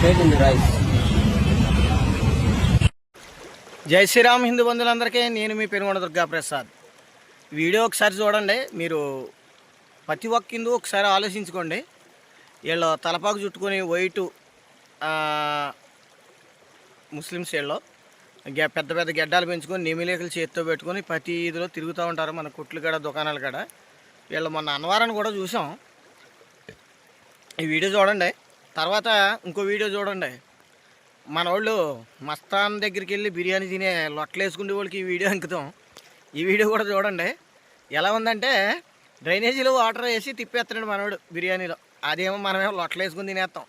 Straight in the rice. జై శ్రీరామ్ హిందూ బంధువులందరికీ నేను మీ పెనుగొండ దుర్గా ప్రసాద్ వీడియో ఒకసారి చూడండి మీరు ప్రతి ఒక్క హిందూ ఒకసారి ఆలోచించుకోండి. వీళ్ళు తలపాకు చుట్టుకొని వైట్ ముస్లిమ్స్ వీళ్ళు. పెద్ద పెద్ద గెడ్డాలు పెంచుకొని నిమిలేకలు చేతితో పెట్టుకొని ప్రతి ఇదిలో తిరుగుతూ ఉంటారు మన కుట్లు కాడ దుకాణాలు కాడ. వీళ్ళు మొన్న అన్నవారాన్ని కూడా చూసాం. ఈ వీడియో చూడండి. తర్వాత ఇంకో వీడియో చూడండి. మన వాళ్ళు మస్తాన్ దగ్గరికి వెళ్ళి బిర్యానీ తినే లొట్టలు వేసుకునే వాళ్ళకి ఈ వీడియో అంకితం ఈ వీడియో కూడా చూడండి. ఎలా ఉందంటే డ్రైనేజీలో వాటర్ వేసి తిప్పేస్తున్నాడు మనవాడు బిర్యానీలో. అదేమో మనమేమో లొట్టలు వేసుకుని తినేస్తాం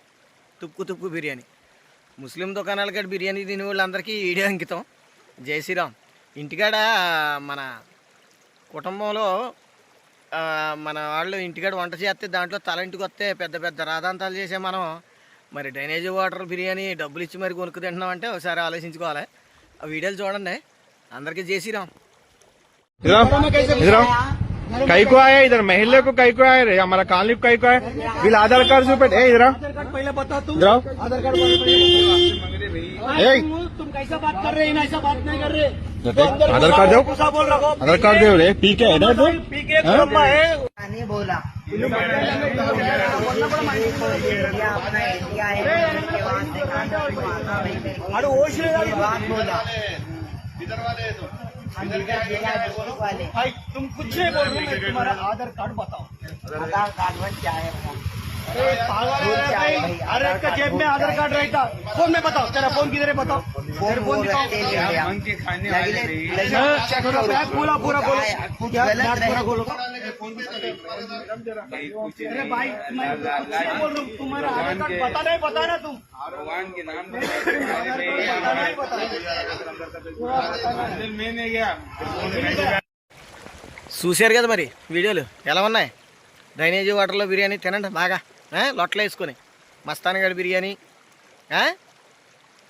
తుప్పు తుప్పు బిర్యానీ. ముస్లిం దుకాణాల కాడ బిర్యానీ తినే వాళ్ళందరికీ ఈ వీడియో అంకితం జై శ్రీరామ్. ఇంటికాడ మన కుటుంబంలో మన వాళ్ళు ఇంటికాడ వంట చేస్తే దాంట్లో తలంటికి వస్తే పెద్ద పెద్ద రాధాంతాలు చేసే మనం. మరి డ్రైనేజ్ వాటర్ బిర్యానీ డబ్బులు ఇచ్చి మరి కొనుక్కు తింటున్నామంటే ఒకసారి ఆలోచించుకోవాలి. ఆ వీడియోలు చూడండి. అందరికీ చేసిరాం कई को आया इधर महिला को कई को आया रे हमारा कॉलोनी को कई को आया बिल आधार कार्ड से इधर आओ। पहले बता तुम आधार कार्ड पहले तुम, तुम कैसा बात कर रहे हैं ऐसा बात नहीं कर रहे आधार कार्ड दो बोल रहा हो आधार कार्ड दे रे पी के है ना तू पी के है बोला है है अरे बात बोला भाई तुम कुछ नहीं बोल रहे तुम्हारा आधार कार्ड बताओ आधार कार्ड में क्या है? अरे पागल है रे भाई हर एक का जेब में आधार कार्ड रहता फोन में बताओ तेरा फोन किधर है बताओ फोन तेरे वो फोन दिखाओ रखते नहीं हैं हम। लगे- लगे check थोड़ा करो। बैग पूरा पूरा क्या बोलो है, कुछ क्या गलत बैग पूरा रहे। बोलो अरे भाई मैं कुछ नहीं बोल रहा हूँ तुम्हारा आधार कार्ड पता नहीं पता ना तुम भगवान के नाम पता नहीं पता చూశారు కదా మరి వీడియోలు ఎలా ఉన్నాయి డ్రైనేజీ వాటర్లో బిర్యానీ తినండి బాగా ఆ? లొట్టలు వేసుకొని మస్తానగడ్ బిర్యానీ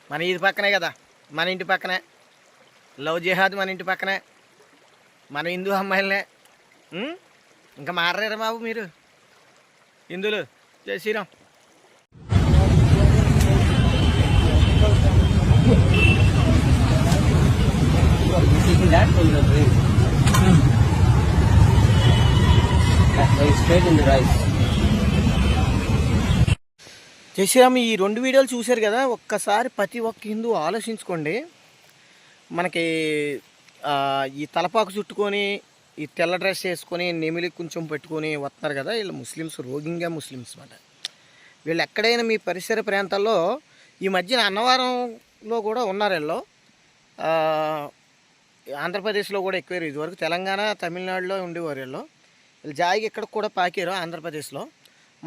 మన ఇది పక్కనే కదా మన ఇంటి పక్కనే లవ్ జిహాద్ మన ఇంటి పక్కనే మన హిందూ అమ్మాయిలనే ఇంకా మారలేరు బాబు మీరు హిందువులు జై శ్రీరామ్ శ్రీరామ్ ఈ రెండు వీడియోలు చూశారు కదా ఒక్కసారి ప్రతి ఒక్క హిందూ ఆలోచించుకోండి. మనకి ఈ తలపాకు చుట్టుకొని ఈ తెల్ల డ్రెస్ వేసుకొని నెమిలి కొంచెం పెట్టుకొని వస్తున్నారు కదా వీళ్ళు ముస్లిమ్స్ రోగింగా ముస్లిమ్స్ అన్నమాట. వీళ్ళు ఎక్కడైనా మీ పరిసర ప్రాంతాల్లో ఈ మధ్యన అన్నవరంలో కూడా ఉన్నారు వీళ్ళు. ఆంధ్రప్రదేశ్లో కూడా ఎక్కువ ఇదివరకు తెలంగాణ తమిళనాడులో ఉండేవారు వీళ్ళు. వీళ్ళు జాయిగా ఇక్కడ కూడా పాకారు ఆంధ్రప్రదేశ్లో.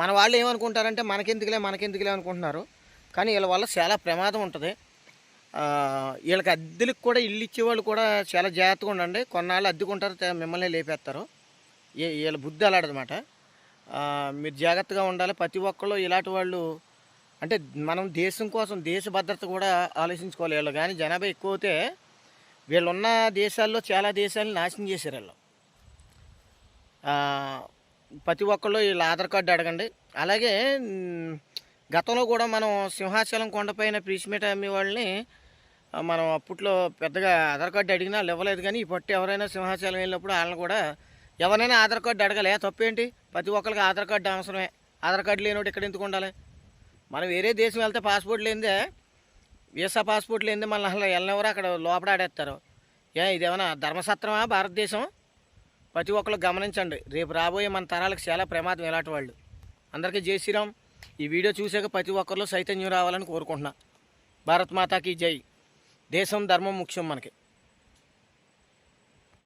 మన వాళ్ళు ఏమనుకుంటారంటే మనకెందుకులే మనకెందుకులే అనుకుంటున్నారు. కానీ వీళ్ళ వల్ల చాలా ప్రమాదం ఉంటుంది. వీళ్ళకి అద్దెలకు కూడా ఇల్లు ఇచ్చేవాళ్ళు కూడా చాలా జాగ్రత్తగా ఉండండి. కొన్నాళ్ళు అద్దెకుంటారు మిమ్మల్ని లేపేస్తారు. వీళ్ళ బుద్ధి అలాడదన్నమాట మీరు జాగ్రత్తగా ఉండాలి. ప్రతి ఒక్కళ్ళు ఇలాంటి వాళ్ళు అంటే మనం దేశం కోసం దేశ భద్రత కూడా ఆలోచించుకోవాలి వీళ్ళు. కానీ జనాభా ఎక్కువ అయితే వీళ్ళున్న దేశాల్లో చాలా దేశాలను నాశనం చేశారు వీళ్ళు. ప్రతి ఒక్కళ్ళు వీళ్ళ ఆధార్ కార్డు అడగండి. అలాగే గతంలో కూడా మనం సింహాచలం కొండపైన ప్రీస్మేట్ అమ్మే వాళ్ళని మనం అప్పట్లో పెద్దగా ఆధార్ కార్డు అడిగినా ఇవ్వలేదు కానీ ఈ పట్టు ఎవరైనా సింహాచలం వెళ్ళినప్పుడు వాళ్ళని కూడా ఎవరైనా ఆధార్ కార్డు అడగలే. తప్పేంటి ప్రతి ఒక్కరికి ఆధార్ కార్డు అవసరమే. ఆధార్ కార్డు లేనివాడు ఇక్కడ ఎందుకు ఉండాలి? మనం వేరే దేశం వెళ్తే పాస్పోర్ట్ లేనిదే వీసా పాస్పోర్ట్ లేనిదే మళ్ళీ అసలు వెళ్ళినవరు అక్కడ లోపల ఆడేస్తారు. ఏ ఇదేమన్నా ధర్మసత్రమా భారతదేశం ప్రతి ఒక్కరు గమనించండి. రేపు రాబోయే మన తరాలకు చాలా ప్రమాదం ఇలాంటి వాళ్ళు. అందరికీ జై శ్రీరామ్. ఈ వీడియో చూసాక ప్రతి ఒక్కరిలో చైతన్యం రావాలని కోరుకుంటున్నా. భారత్ మాతాకి జై. దేశం ధర్మం ముఖ్యం మనకి.